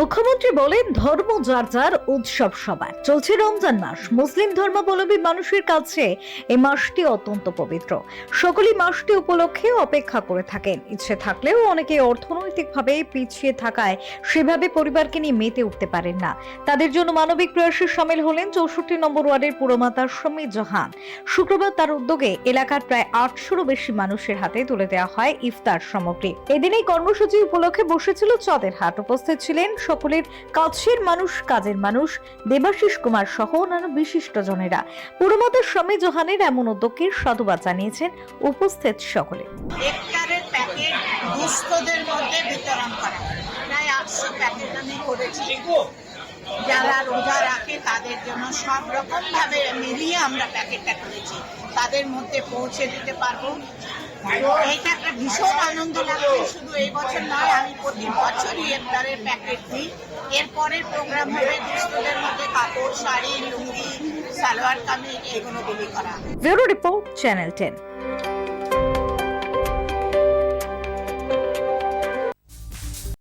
মুখ্যমন্ত্রী বলেন, ধর্ম যার যার উৎসব সবার। চলছে রমজান মাস। মুসলিম ধর্মাবলম্বী মানুষের কাছে এই মাসটি অত্যন্ত পবিত্র। সকলেই মাসটি উপলক্ষে অপেক্ষা করে থাকেন। ইচ্ছে থাকলেও অনেকে অর্থনৈতিকভাবে পিছিয়ে থাকায় সেভাবে পরিবারকে নিয়ে মেতে উঠতে পারেন না। তাদের জন্য মানবিক প্রয়াসে সামিল হলেন চৌষট্টি নম্বর ওয়ার্ডের পুরমাতা সমীর জাহান। শুক্রবার তার উদ্যোগে এলাকার প্রায় আটশোরও বেশি মানুষের হাতে তুলে দেওয়া হয় ইফতার সামগ্রী। এদিন এই কর্মসূচি উপলক্ষে বসেছিল চাঁদের হাট। উপস্থিত ছিলেন সকলের কাছের মানুষ, কাজের মানুষ, দেবাশিস কুমার সহ অন্যান্য বিশিষ্ট জনেরা। পুরমাতা স্বামী জোহানের এমন উদ্যোগকে সাধুবাদ জানিয়েছেন উপস্থিত সকলে। যারা রোজা রাখে, তাদের জন্য সব রকম ভাবে মিলিয়ে আমরা প্যাকেটটা করেছি। তাদের মধ্যে পৌঁছে দিতে পারব। এটা একটা ভীষণ আনন্দ লাগছে। শুধু এই বছর নয়, আমি প্রতি বছরই ইফতারের এরপরের প্রোগ্রাম হবে দুস্থদের মধ্যে কাপড়, শাড়ি, লুঙ্গি, সালোয়ার, কামিজ, এগুলো বিলি করা। Bureau report channel ten.